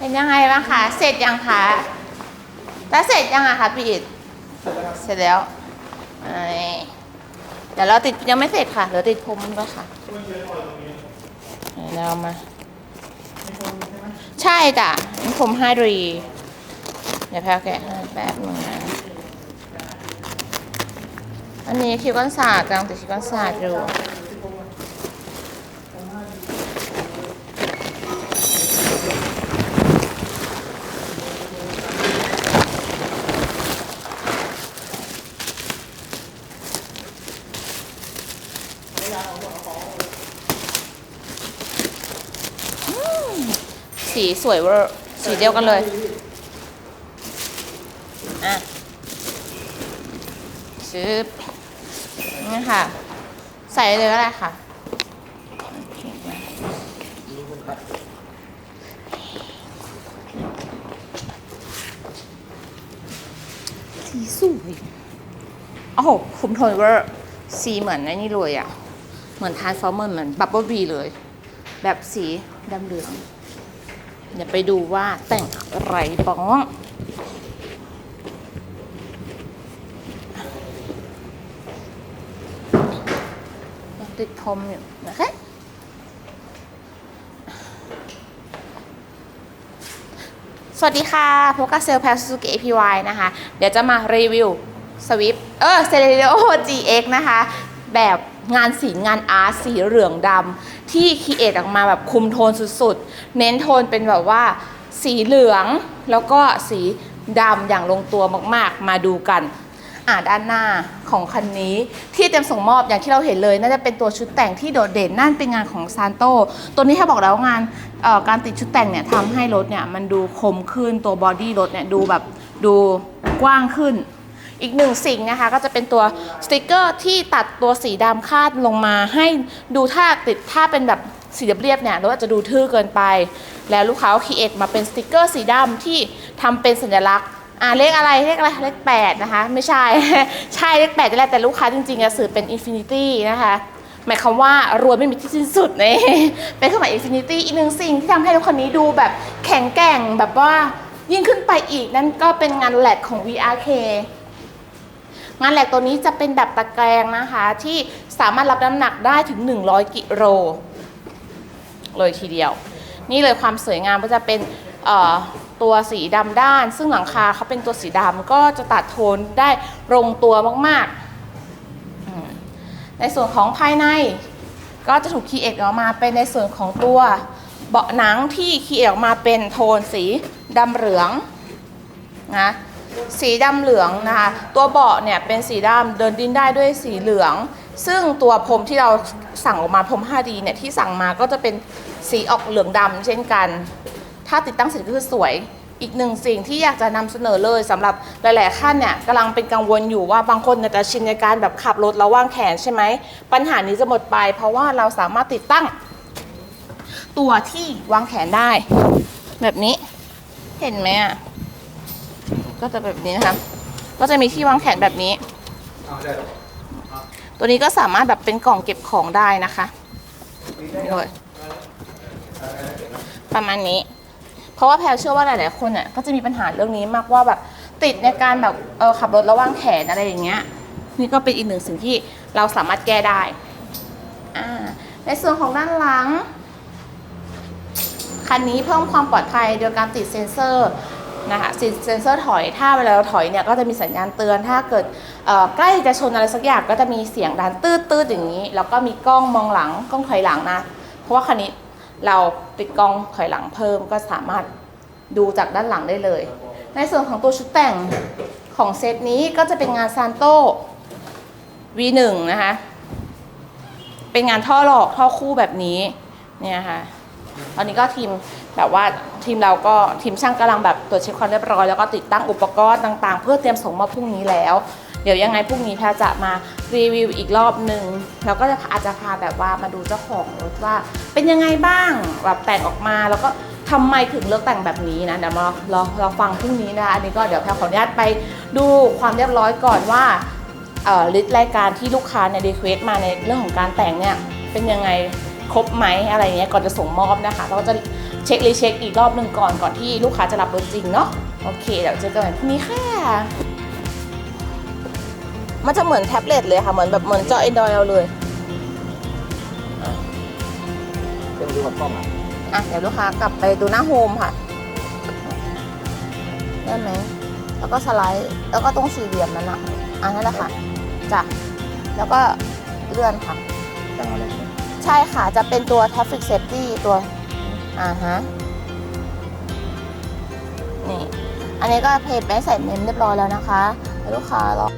เป็นยังไงบ้างคะ เสร็จยังคะ แล้วเสร็จยังอะคะพี่อิดเสร็จแล้วไอ้เดี๋ยวเราติดยังไม่เสร็จค่ะเดี๋ยวติดพรมด้วยค่ะเดี๋ยวเรามา ใช่จ้ะนี่ผมให้รี เดี๋ยวแพ้แกะให้แป๊บนึงนะ อันนี้คิวก้อนศาสตร์กำลังติดคิวก้อนศาสตร์อยู่ สีสวยเวอร์สีเดียวกันเลยอะชืบนี่ค่ะ ใส่เลยก็ได้ค่ะสีสวยโอ้โหคุมโทนเวอร์สีเหมือนไอ้นี่เลยอะ เหมือนทานฟอร์เมอร์เหมือนบับเบิลบีเลย แบบสีดำเหลือง เดี๋ยวไปดูว่าแต่งอะไรบ้างติดพรมอยู่นะคะสวัสดีค่ะพบกับเซลล์แพลซูเก APY นะคะ เดี๋ยวจะมารีวิวสวิฟเออเซเลโอ GX นะคะ แบบ งานศิลป์งานอาร์ตสีเหลืองดำที่คีเอทออกมาแบบคุมโทนสุดๆ เน้นโทนเป็นแบบว่าสีเหลืองแล้วก็สีดำอย่างลงตัวมากๆ มาดูกันอ่าด้านหน้าของคันนี้ที่เต็มส่งมอบอย่างที่เราเห็นเลยน่าจะเป็นตัวชุดแต่งที่โดดเด่นนั่นเป็นงานของซานโตตัวนี้ถ้าบอกแล้วว่างานการติดชุดแต่งเนี่ยทำให้รถเนี่ยมันดูคมขึ้นตัวบอดี้รถเนี่ยดูแบบดูกว้างขึ้น อีกหนึ่งสิ่งนะคะก็จะเป็นตัวสติกเกอร์ที่ตัดตัวสีดำคาดลงมา ให้ดูถ้าติดถ้าเป็นแบบสีเรียบเนี่ยรถอาจจะดูทื่อเกินไป แล้วลูกค้าก็คีเอทมาเป็นสติกเกอร์สีดำที่ทำเป็นสัญลักษณ์อ่าเลขอะไรเลขอะไรเลขแปดนะคะ ไม่ใช่ ใช่เลขแปดจะแหละแต่ลูกค้าจริงๆอะสื่อเป็นอินฟินิตี้นะคะหมายความว่ารวยไม่มีที่สิ้นสุดเนี่ยเป็นเครื่องหมายอินฟินิตี้อีกหนึ่งสิ่งที่ทำให้รถคันนี้ดูแบบแข็งแกร่งแบบว่ายิ่งขึ้นไปอีกนั่นก็เป็นงานแหลกของ VRK งานแหลกตัวนี้จะเป็นแบบตะแกรงนะคะ ที่สามารถรับน้ำหนักได้ถึง 100 กิโลเลยทีเดียว นี่เลยความสวยงามก็จะเป็นตัวสีดำด้าน ซึ่งหลังคาเขาเป็นตัวสีดำก็จะตัดโทนได้ลงตัวมากๆ ในส่วนของภายในก็จะถูกคีเอทออกมาเป็นในส่วนของตัวเบาะหนังที่คีเอทออกมาเป็นโทนสีดำเหลืองนะ สีดำเหลืองนะคะ ตัวเบาะเนี่ยเป็นสีดำเดินดินได้ด้วยสีเหลือง ซึ่งตัวพรมที่เราสั่งออกมาพรม 5D เนี่ยที่สั่งมาก็จะเป็นสีออกเหลืองดำเช่นกัน ถ้าติดตั้งเสร็จก็คือสวยอีกหนึ่งสิ่งที่อยากจะนำเสนอเลยสำหรับหลายๆขั้นเนี่ยกำลังเป็นกังวลอยู่ว่าบางคนเนี่ยจะชินในการแบบขับรถแล้วว่างแขนใช่ไหม ปัญหานี้จะหมดไป เพราะว่าเราสามารถติดตั้ง ตัวที่วางแขนได้ แบบนี้เห็นไหมอะ ก็จะแบบนี้นะคะก็จะมีที่วางแขนแบบนี้ ตัวนี้ก็สามารถแบบเป็นกล่องเก็บของได้นะคะนี่เลยประมาณนี้ เพราะว่าแพลเชื่อว่าหลายๆคนเนี่ยก็จะมีปัญหาเรื่องนี้มากว่าแบบติดในการแบบเออขับรถแล้ววางแขนอะไรอย่างเงี้ย นี่ก็เป็นอีกหนึ่งสิ่งที่เราสามารถแก้ได้อ่าในส่วนของด้านหลังคันนี้เพิ่มความปลอดภัยโดยการติดเซ็นเซอร์ นะคะเซ็นเซอร์ถอยถ้าเวลาเราถอยเนี่ยก็จะมีสัญญาณเตือน ถ้าเกิดใกล้จะชนอะไรสักอย่างก็จะมีเสียงดังตืดตืดๆอย่างนี้ แล้วก็มีกล้องมองหลังกล้องถอยหลังนะ เพราะว่าคันนี้เราติดกล้องถอยหลังเพิ่มก็สามารถดูจากด้านหลังได้เลย ในส่วนของตัวชุดแต่งของเซตนี้ก็จะเป็นงานซานโต้ V1 นะคะ เป็นงานท่อหลอกท่อคู่แบบนี้เนี่ยค่ะ ตอนนี้ก็ทีมแบบว่าทีมเราก็ทีมช่างกำลังแบบตรวจเช็คความเรียบร้อยแล้วก็ติดตั้งอุปกรณ์ต่างๆ เพื่อเตรียมส่งมอบพรุ่งนี้แล้ว เดี๋ยวยังไงพรุ่งนี้แพรจะมารีวิวอีกรอบหนึ่งแล้วก็จะอาจจะพาแบบว่ามาดูเจ้าของรถว่า เป็นยังไงบ้างแบบแต่งออกมาแล้วก็ทำไมถึงเลือกแต่งแบบนี้นะเดี๋ยวมารอรอฟังพรุ่งนี้นะคะอันนี้ก็เดี๋ยวแพรขออนุญาตไปดูความเรียบร้อยก่อนว่าเออลิสต์รายการที่ลูกค้าเนี่ยรีเควสมาในเรื่องของการแต่งเนี่ยเป็นยังไง ครบไหมอะไรเงี้ยก่อนจะส่งมอบนะคะ เราก็จะเช็ครีเช็คอีกรอบหนึ่งก่อนก่อนที่ลูกค้าจะรับรถจริงเนาะโอเคเดี๋ยวเจอกันใหม่พรุ่งนี้ค่ะ มันจะเหมือนแท็บเล็ตเลยค่ะ เหมือนแบบเหมือนจอ Android เราเลยเดี๋ยวดูกับกล้องอะอะเดี๋ยวลูกค้ากลับไปดูหน้าโฮมค่ะได้ไหมแล้วก็สไลด์แล้วก็ตรงสี่เหลี่ยมนั้นอะอันนั้นแหละค่ะจ้ะแล้วก็เลื่อนค่ะตั้งเลย ใช่ค่ะ จะเป็นตัว Traffic Safety ตัว อ่าฮะ นี่ อันนี้ก็เพจไปใส่เมมเรียบร้อยแล้วนะคะ ลูกค้ารอ